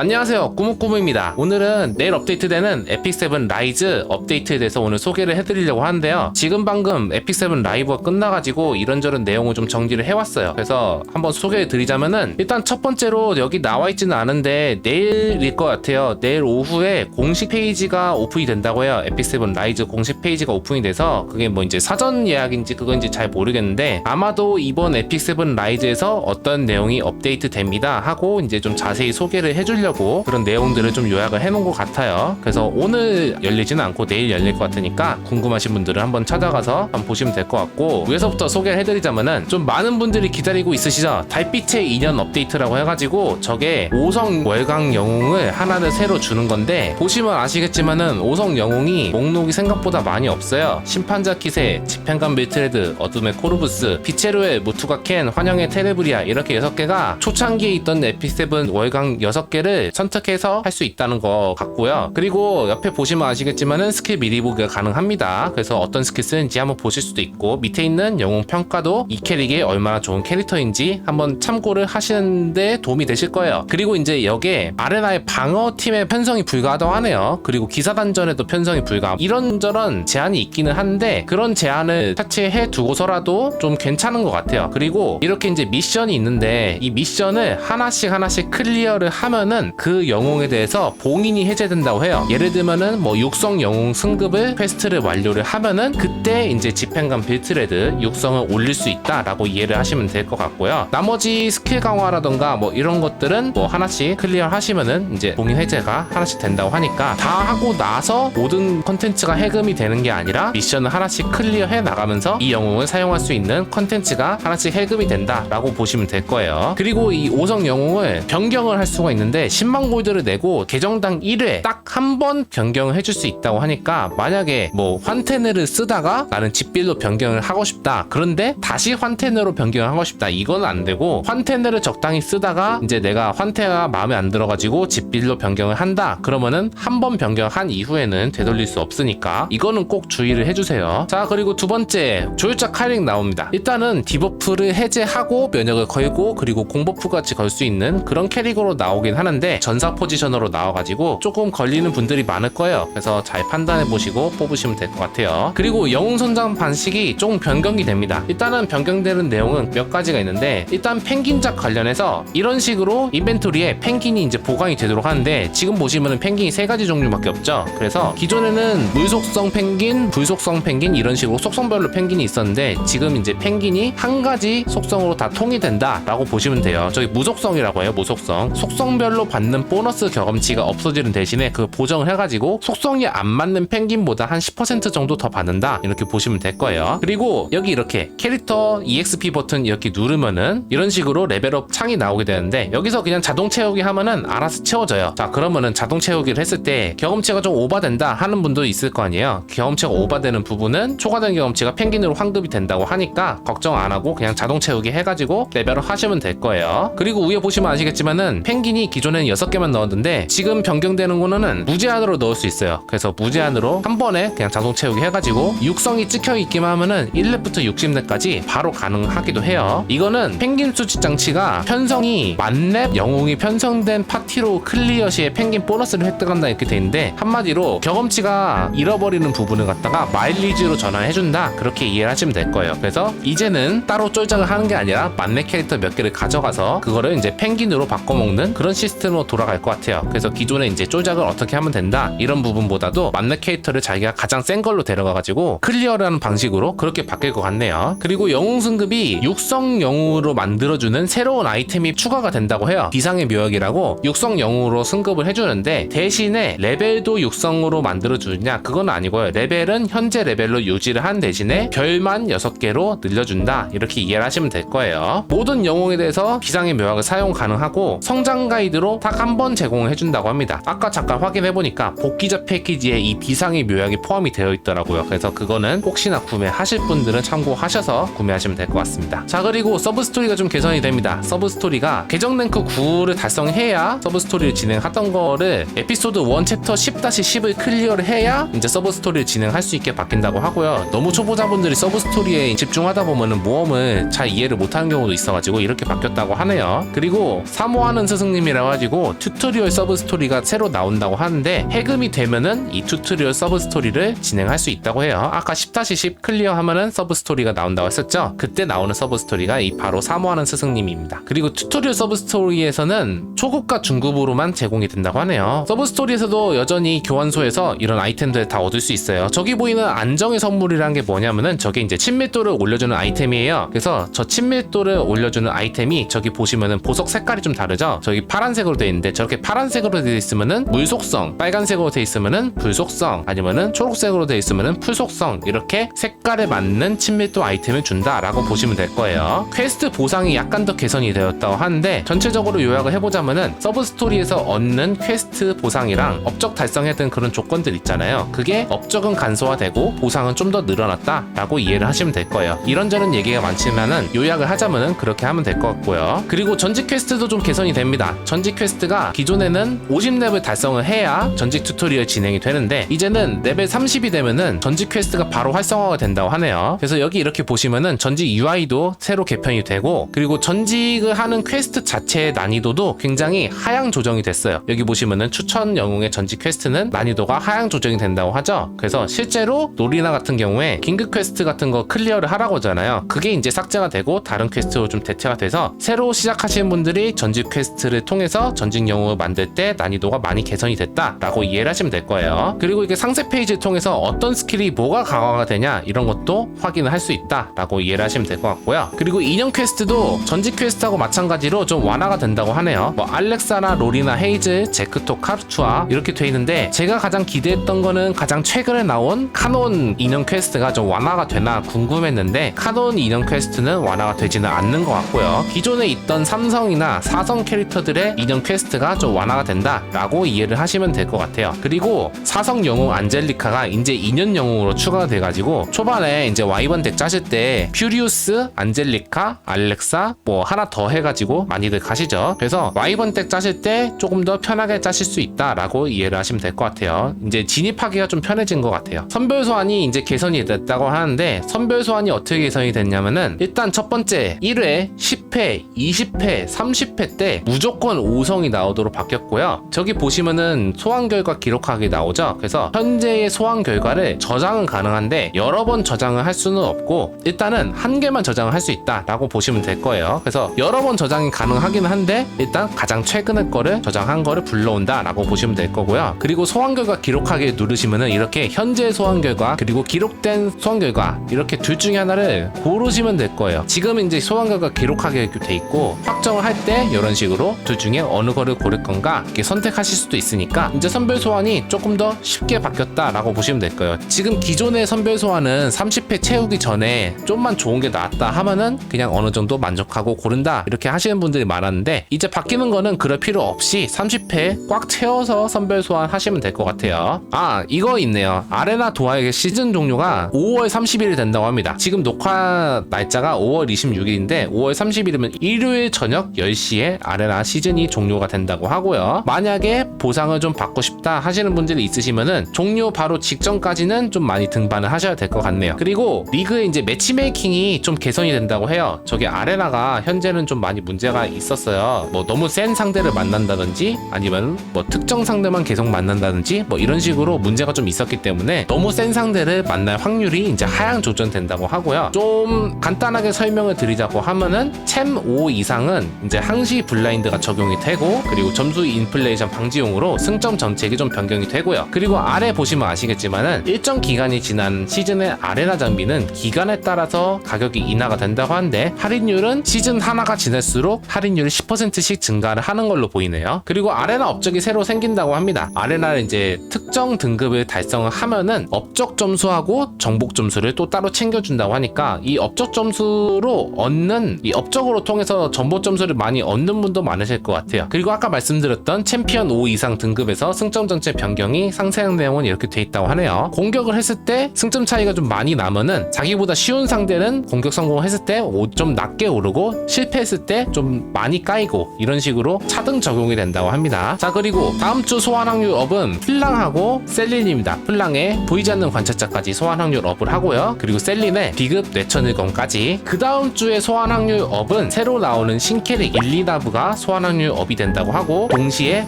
안녕하세요. 꾸무꾸무입니다. 오늘은 내일 업데이트되는 에픽7 라이즈 업데이트에 대해서 오늘 소개를 해드리려고 하는데요. 지금 방금 에픽7 라이브가 끝나가지고 이런저런 내용을 좀 정리를 해왔어요. 그래서 한번 소개해드리자면은 일단 첫 번째로 여기 나와있지는 않은데 내일일 것 같아요. 내일 오후에 공식 페이지가 오픈이 된다고 해요. 에픽7 라이즈 공식 페이지가 오픈이 돼서 그게 뭐 이제 사전 예약인지 그건지 잘 모르겠는데 아마도 이번 에픽7 라이즈에서 어떤 내용이 업데이트 됩니다 하고 이제 좀 자세히 소개를 해주려고 그런 내용들을 좀 요약을 해놓은 것 같아요. 그래서 오늘 열리지는 않고 내일 열릴 것 같으니까 궁금하신 분들은 한번 찾아가서 한번 보시면 될 것 같고 위에서부터 소개를 해드리자면은 좀 많은 분들이 기다리고 있으시죠? 달빛의 인연 업데이트라고 해가지고 저게 5성 월강 영웅을 하나를 새로 주는 건데 보시면 아시겠지만은 5성 영웅이 목록이 생각보다 많이 없어요. 심판자 키세, 집행관 밀트레드, 어둠의 코르부스, 피체로의 무투가 켄, 환영의 테레브리아 이렇게 6개가 초창기에 있던 에피7 월강 6개를 선택해서 할 수 있다는 거 같고요. 그리고 옆에 보시면 아시겠지만은 스킬 미리 보기가 가능합니다. 그래서 어떤 스킬 쓰는지 한번 보실 수도 있고 밑에 있는 영웅 평가도 이 캐릭이 얼마나 좋은 캐릭터인지 한번 참고를 하시는데 도움이 되실 거예요. 그리고 이제 여기에 아레나의 방어팀의 편성이 불가하다고 하네요. 그리고 기사단전에도 편성이 불가. 이런저런 제한이 있기는 한데 그런 제한을 차치해 두고서라도 좀 괜찮은 것 같아요. 그리고 이렇게 이제 미션이 있는데 이 미션을 하나씩 하나씩 클리어를 하면은 그 영웅에 대해서 봉인이 해제된다고 해요. 예를 들면은 뭐 육성 영웅 승급을 퀘스트를 완료를 하면은 그때 이제 집행관 빌트레드 육성을 올릴 수 있다라고 이해를 하시면 될 것 같고요. 나머지 스킬 강화라던가 뭐 이런 것들은 뭐 하나씩 클리어 하시면은 이제 봉인 해제가 하나씩 된다고 하니까 다 하고 나서 모든 컨텐츠가 해금이 되는 게 아니라 미션을 하나씩 클리어 해 나가면서 이 영웅을 사용할 수 있는 컨텐츠가 하나씩 해금이 된다라고 보시면 될 거예요. 그리고 이 5성 영웅을 변경을 할 수가 있는데 10만 골드를 내고 계정당 1회 딱 한 번 변경을 해줄 수 있다고 하니까 만약에 뭐 환테네를 쓰다가 나는 집빌로 변경을 하고 싶다. 그런데 다시 환테네로 변경을 하고 싶다. 이건 안 되고 환테네를 적당히 쓰다가 이제 내가 환테가 마음에 안 들어가지고 집빌로 변경을 한다. 그러면은 한 번 변경한 이후에는 되돌릴 수 없으니까 이거는 꼭 주의를 해주세요. 자 그리고 두 번째 조율자 카링 나옵니다. 일단은 디버프를 해제하고 면역을 걸고 그리고 공버프 같이 걸수 있는 그런 캐릭으로 나오긴 하는데 전사 포지션으로 나와가지고 조금 걸리는 분들이 많을 거예요. 그래서 잘 판단해 보시고 뽑으시면 될 것 같아요. 그리고 영웅 선장 반식이 조금 변경이 됩니다. 일단은 변경되는 내용은 몇 가지가 있는데 일단 펭귄작 관련해서 이런 식으로 인벤토리에 펭귄이 이제 보강이 되도록 하는데 지금 보시면은 펭귄이 세 가지 종류밖에 없죠. 그래서 기존에는 물속성 펭귄, 불속성 펭귄 이런 식으로 속성별로 펭귄이 있었는데 지금 이제 펭귄이 한 가지 속성으로 다 통이 된다라고 보시면 돼요. 저기 무속성이라고 해요. 무속성. 속성별로 받는 보너스 경험치가 없어지는 대신에 그 보정을 해가지고 속성이 안 맞는 펭귄보다 한 10% 정도 더 받는다 이렇게 보시면 될 거예요. 그리고 여기 이렇게 캐릭터 EXP 버튼 이렇게 누르면은 이런 식으로 레벨업 창이 나오게 되는데 여기서 그냥 자동 채우기 하면은 알아서 채워져요. 자 그러면은 자동 채우기를 했을 때 경험치가 좀 오바된다 하는 분도 있을 거 아니에요. 경험치가 오바되는 부분은 초과된 경험치가 펭귄으로 환급이 된다고 하니까 걱정 안 하고 그냥 자동 채우기 해가지고 레벨업 하시면 될 거예요. 그리고 위에 보시면 아시겠지만은 펭귄이 기존에 는 6개만 넣었는데 지금 변경되는 거는 무제한으로 넣을 수 있어요. 그래서 무제한으로 한 번에 그냥 자동 채우기 해가지고 육성이 찍혀 있기만 하면은 1렙부터 60렙까지 바로 가능하기도 해요. 이거는 펭귄 수집 장치가 편성이 만렙 영웅이 편성된 파티로 클리어 시에 펭귄 보너스를 획득한다 이렇게 돼 있는데 한마디로 경험치가 잃어버리는 부분을 갖다가 마일리지로 전환해준다 그렇게 이해를 하시면 될 거예요. 그래서 이제는 따로 쫄작을 하는 게 아니라 만렙 캐릭터 몇 개를 가져가서 그거를 이제 펭귄으로 바꿔먹는 그런 시스템 으로 돌아갈 것 같아요. 그래서 기존에 이제 쫄작을 어떻게 하면 된다 이런 부분보다도 만렙 캐릭터를 자기가 가장 센 걸로 데려가가지고 클리어라는 방식으로 그렇게 바뀔 것 같네요. 그리고 영웅 승급이 육성 영웅으로 만들어주는 새로운 아이템이 추가가 된다고 해요. 비상의 묘역이라고 육성 영웅으로 승급을 해주는데 대신에 레벨도 육성으로 만들어주느냐 그건 아니고요. 레벨은 현재 레벨로 유지를 한 대신에 별만 6개로 늘려준다 이렇게 이해를 하시면 될 거예요. 모든 영웅에 대해서 비상의 묘약을 사용 가능하고 성장 가이드로 딱 한 번 제공을 해준다고 합니다. 아까 잠깐 확인해 보니까 복귀자 패키지에 이 비상의 묘약이 포함이 되어 있더라고요. 그래서 그거는 혹시나 구매하실 분들은 참고하셔서 구매하시면 될 것 같습니다. 자 그리고 서브 스토리가 좀 개선이 됩니다. 서브 스토리가 계정 랭크 9를 달성해야 서브 스토리를 진행하던 거를 에피소드 1 챕터 10-10을 클리어를 해야 이제 서브 스토리를 진행할 수 있게 바뀐다고 하고요. 너무 초보자분들이 서브 스토리에 집중하다 보면은 모험을 잘 이해를 못하는 경우도 있어가지고 이렇게 바뀌었다고 하네요. 그리고 사모하는 스승님이라 가지고 해 가지고 튜토리얼 서브 스토리가 새로 나온다고 하는데 해금이 되면은 이 튜토리얼 서브 스토리를 진행할 수 있다고 해요. 아까 10-10 클리어 하면은 서브 스토리가 나온다고 했었죠. 그때 나오는 서브 스토리가 이 바로 사모하는 스승님입니다. 그리고 튜토리얼 서브 스토리에서는 초급과 중급으로만 제공이 된다고 하네요. 서브 스토리에서도 여전히 교환소에서 이런 아이템들 다 얻을 수 있어요. 저기 보이는 안정의 선물이라는 게 뭐냐면은 저게 이제 친밀도를 올려주는 아이템이에요. 그래서 저 친밀도를 올려주는 아이템이 저기 보시면은 보석 색깔이 좀 다르죠. 저기 파란색으로 되어 있는데 저렇게 파란색으로 되어 있으면은 물 속성, 빨간색으로 되어 있으면은 불 속성, 아니면은 초록색으로 되어 있으면은 풀 속성 이렇게 색깔에 맞는 친밀도 아이템을 준다라고 보시면 될 거예요. 퀘스트 보상이 약간 더 개선이 되었다고 하는데 전체적으로 요약을 해보자면은 서브 스토리에서 얻는 퀘스트 보상이랑 업적 달성했던 그런 조건들 있잖아요. 그게 업적은 간소화되고 보상은 좀 더 늘어났다라고 이해를 하시면 될 거예요. 이런저런 얘기가 많지만은 요약을 하자면은 그렇게 하면 될 것 같고요. 그리고 전직 퀘스트도 좀 개선이 됩니다. 전직 퀘스트가 기존에는 50렙을 달성을 해야 전직 튜토리얼 진행이 되는데 이제는 레벨 30이 되면은 전직 퀘스트가 바로 활성화가 된다고 하네요. 그래서 여기 이렇게 보시면은 전직 UI도 새로 개편이 되고 그리고 전직을 하는 퀘스트 자체의 난이도도 굉장히 하향 조정이 됐어요. 여기 보시면은 추천 영웅의 전직 퀘스트는 난이도가 하향 조정이 된다고 하죠. 그래서 실제로 놀이나 같은 경우에 긴급 퀘스트 같은 거 클리어를 하라고 하잖아요. 그게 이제 삭제가 되고 다른 퀘스트로 좀 대체가 돼서 새로 시작하시는 분들이 전직 퀘스트를 통해서 전직 영웅을 만들 때 난이도가 많이 개선이 됐다라고 이해를 하시면 될 거예요. 그리고 이게 상세 페이지를 통해서 어떤 스킬이 뭐가 강화가 되냐 이런 것도 확인을 할 수 있다라고 이해를 하시면 될 것 같고요. 그리고 인형 퀘스트도 전직 퀘스트하고 마찬가지로 좀 완화가 된다고 하네요. 뭐 알렉사나 로리나 헤이즈, 제크토 카르투아 이렇게 돼 있는데 제가 가장 기대했던 거는 가장 최근에 나온 카논 인형 퀘스트가 좀 완화가 되나 궁금했는데 카논 인형 퀘스트는 완화가 되지는 않는 것 같고요. 기존에 있던 삼성이나 사성 캐릭터들의 인형 퀘스트가 좀 완화가 된다라고 이해를 하시면 될 것 같아요. 그리고 사성 영웅 안젤리카가 이제 인연 영웅으로 추가가 돼가지고 초반에 이제 와이번 덱 짜실 때 퓨리우스, 안젤리카, 알렉사 뭐 하나 더 해가지고 많이들 가시죠. 그래서 와이번 덱 짜실 때 조금 더 편하게 짜실 수 있다라고 이해를 하시면 될 것 같아요. 이제 진입하기가 좀 편해진 것 같아요. 선별 소환이 이제 개선이 됐다고 하는데 선별 소환이 어떻게 개선이 됐냐면은 일단 첫 번째 1회, 10회, 20회, 30회 때 무조건 5 성이 나오도록 바뀌었고요. 저기 보시면은 소환 결과 기록하기 나오죠. 그래서 현재의 소환 결과를 저장은 가능한데 여러 번 저장을 할 수는 없고 일단은 한 개만 저장을 할 수 있다라고 보시면 될 거예요. 그래서 여러 번 저장이 가능하긴 한데 일단 가장 최근의 거를 저장한 거를 불러온다라고 보시면 될 거고요. 그리고 소환 결과 기록하기 누르시면은 이렇게 현재 소환 결과 그리고 기록된 소환 결과 이렇게 둘 중에 하나를 고르시면 될 거예요. 지금 이제 소환 결과 기록하게 돼 있고 확정을 할 때 이런 식으로 둘 중에 어느 거를 고를 건가 이렇게 선택하실 수도 있으니까 이제 선별 소환이 조금 더 쉽게 바뀌었다라고 보시면 될 거예요. 지금 기존의 선별 소환은 30회 채우기 전에 좀만 좋은 게 나왔다 하면은 그냥 어느 정도 만족하고 고른다 이렇게 하시는 분들이 많았는데 이제 바뀌는 거는 그럴 필요 없이 30회 꽉 채워서 선별 소환 하시면 될 것 같아요. 아 이거 있네요. 아레나 도하의 시즌 종료가 5월 30일이 된다고 합니다. 지금 녹화 날짜가 5월 26일인데 5월 30일이면 일요일 저녁 10시에 아레나 시즌이 종료 가 된다고 하고요. 만약에 보상을 좀 받고 싶다 하시는 분들이 있으시면은 종료 바로 직전까지는 좀 많이 등반을 하셔야 될 것 같네요. 그리고 리그의 이제 매치메이킹이 좀 개선이 된다고 해요. 저게 아레나가 현재는 좀 많이 문제가 있었어요. 뭐 너무 센 상대를 만난다든지 아니면 뭐 특정 상대만 계속 만난다든지 뭐 이런 식으로 문제가 좀 있었기 때문에 너무 센 상대를 만날 확률이 이제 하향 조정된다고 하고요. 좀 간단하게 설명을 드리자고 하면은 챔 5 이상은 이제 항시 블라인드가 적용이 되고 그리고 점수 인플레이션 방지용으로 승점 정책이 좀 변경이 되고요. 그리고 아래 보시면 아시겠지만은 일정 기간이 지난 시즌의 아레나 장비는 기간에 따라서 가격이 인하가 된다고 하는데 할인율은 시즌 하나가 지날수록 할인율이 10%씩 증가를 하는 걸로 보이네요. 그리고 아레나 업적이 새로 생긴다고 합니다. 아레나를 이제 특정 등급을 달성을 하면은 업적 점수하고 정복 점수를 또 따로 챙겨준다고 하니까 이 업적 점수로 얻는 이 업적으로 통해서 정복 점수를 많이 얻는 분도 많으실 것 같아요. 그리고 아까 말씀드렸던 챔피언 5 이상 등급에서 승점 전체 변경이 상세한 내용은 이렇게 돼 있다고 하네요. 공격을 했을 때 승점 차이가 좀 많이 나면은 자기보다 쉬운 상대는 공격 성공했을 때 좀 낮게 오르고 실패했을 때 좀 많이 까이고 이런 식으로 차등 적용이 된다고 합니다. 자 그리고 다음 주 소환 확률 업은 플랑하고 셀린입니다. 플랑의 보이지 않는 관찰자까지 소환 확률 업을 하고요. 그리고 셀린의 비급 뇌천일검까지 그 다음 주에 소환 확률 업은 새로 나오는 신캐릭 일리나브가 소환 확률 업이 된다고 하고 동시에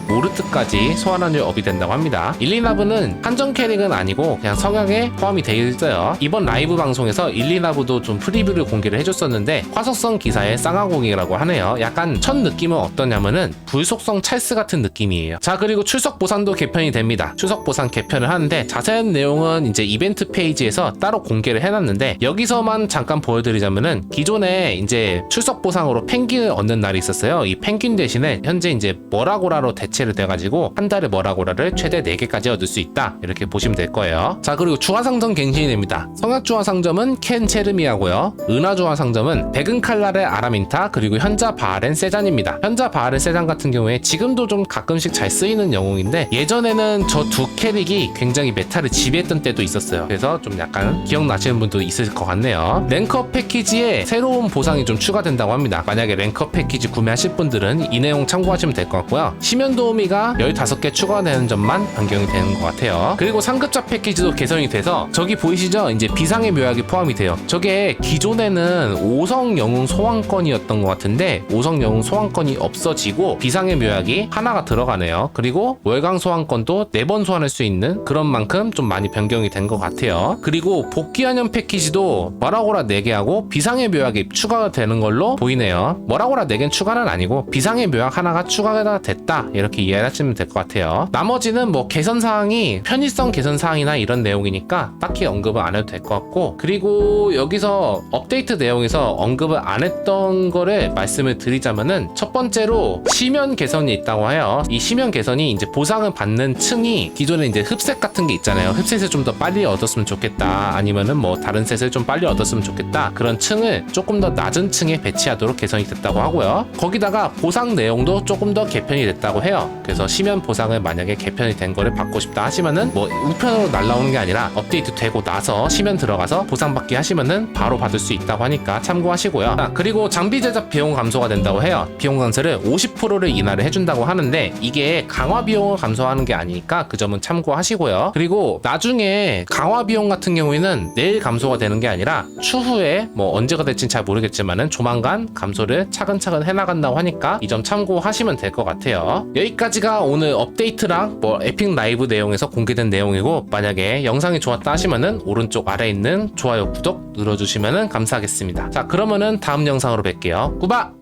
모르트까지 소환환율 업이 된다고 합니다. 일리나브는 한정 캐릭은 아니고 그냥 성향에 포함이 되어 있어요. 이번 라이브 방송에서 일리나브도 좀 프리뷰를 공개를 해줬었는데 화석성 기사의 쌍화공이라고 하네요. 약간 첫 느낌은 어떠냐면은 불속성 찰스 같은 느낌이에요. 자 그리고 출석 보상도 개편이 됩니다. 출석 보상 개편을 하는데 자세한 내용은 이제 이벤트 페이지에서 따로 공개를 해놨는데 여기서만 잠깐 보여드리자면은 기존에 이제 출석 보상으로 펭귄을 얻는 날이 있었어요. 이 펭귄 대신에 현재 이제 머라고라로 대체를 돼가지고 한 달에 머라고라를 최대 4개까지 얻을 수 있다. 이렇게 보시면 될 거예요. 자 그리고 주화상점 갱신이 됩니다. 성약 주화상점은 켄 체르미하고요. 은하 주화상점은 백은 칼날의 아라민타 그리고 현자 바aren 세잔입니다. 현자 바aren 세잔 같은 경우에 지금도 좀 가끔씩 잘 쓰이는 영웅인데 예전에는 저 두 캐릭이 굉장히 메타를 지배했던 때도 있었어요. 그래서 좀 약간 기억나시는 분도 있을 것 같네요. 랭커 패키지에 새로운 보상이 좀 추가된다고 합니다. 만약에 랭커 패키지 구매하실 분들은 이 내용 참 고하시면 될 것 같고요. 심연 도우미가 15개 추가되는 점만 변경이 되는 것 같아요. 그리고 상급자 패키지도 개선이 돼서 저기 보이시죠? 이제 비상의 묘약이 포함이 돼요. 저게 기존에는 5성 영웅 소환권이었던 것 같은데 5성 영웅 소환권이 없어지고 비상의 묘약이 하나가 들어가네요. 그리고 월강 소환권도 4번 소환할 수 있는 그런 만큼 좀 많이 변경이 된 것 같아요. 그리고 복귀한연 패키지도 머라고라 4개 하고 비상의 묘약이 추가가 되는 걸로 보이네요. 머라고라 4개는 추가는 아니고 비상의 묘약 하나 가 추가가 됐다 이렇게 이해하시면 될 것 같아요. 나머지는 뭐 개선 사항이 편의성 개선 사항이나 이런 내용이니까 딱히 언급은 안 해도 될 것 같고 그리고 여기서 업데이트 내용에서 언급을 안 했던 거를 말씀을 드리자면은 첫 번째로 시면 개선이 있다고 해요. 이 시면 개선이 이제 보상을 받는 층이 기존에 이제 흡색 같은 게 있잖아요. 흡색을 좀 더 빨리 얻었으면 좋겠다. 아니면은 뭐 다른 셋을 좀 빨리 얻었으면 좋겠다. 그런 층을 조금 더 낮은 층에 배치하도록 개선이 됐다고 하고요. 거기다가 보상 내용도 조금 더 개편이 됐다고 해요. 그래서 시면 보상을 만약에 개편이 된 거를 받고 싶다 하시면은 뭐 우편으로 날라오는 게 아니라 업데이트 되고 나서 시면 들어가서 보상 받기 하시면은 바로 받을 수 있다고 하니까 참고하시고요. 아, 그리고 장비 제작 비용 감소가 된다고 해요. 비용 감소를 50%를 인하를 해준다고 하는데 이게 강화 비용을 감소하는 게 아니니까 그 점은 참고하시고요. 그리고 나중에 강화 비용 같은 경우에는 내일 감소가 되는 게 아니라 추후에 뭐 언제가 될지는 잘 모르겠지만은 조만간 감소를 차근차근 해나간다고 하니까 이 점 참고하 시면 될 것 같아요. 여기까지가 오늘 업데이트랑 뭐 에픽 라이브 내용에서 공개된 내용이고 만약에 영상이 좋았다 하시면은 오른쪽 아래에 있는 좋아요 구독 눌러주시면은 감사하겠습니다. 자 그러면은 다음 영상으로 뵐게요. 꾸바!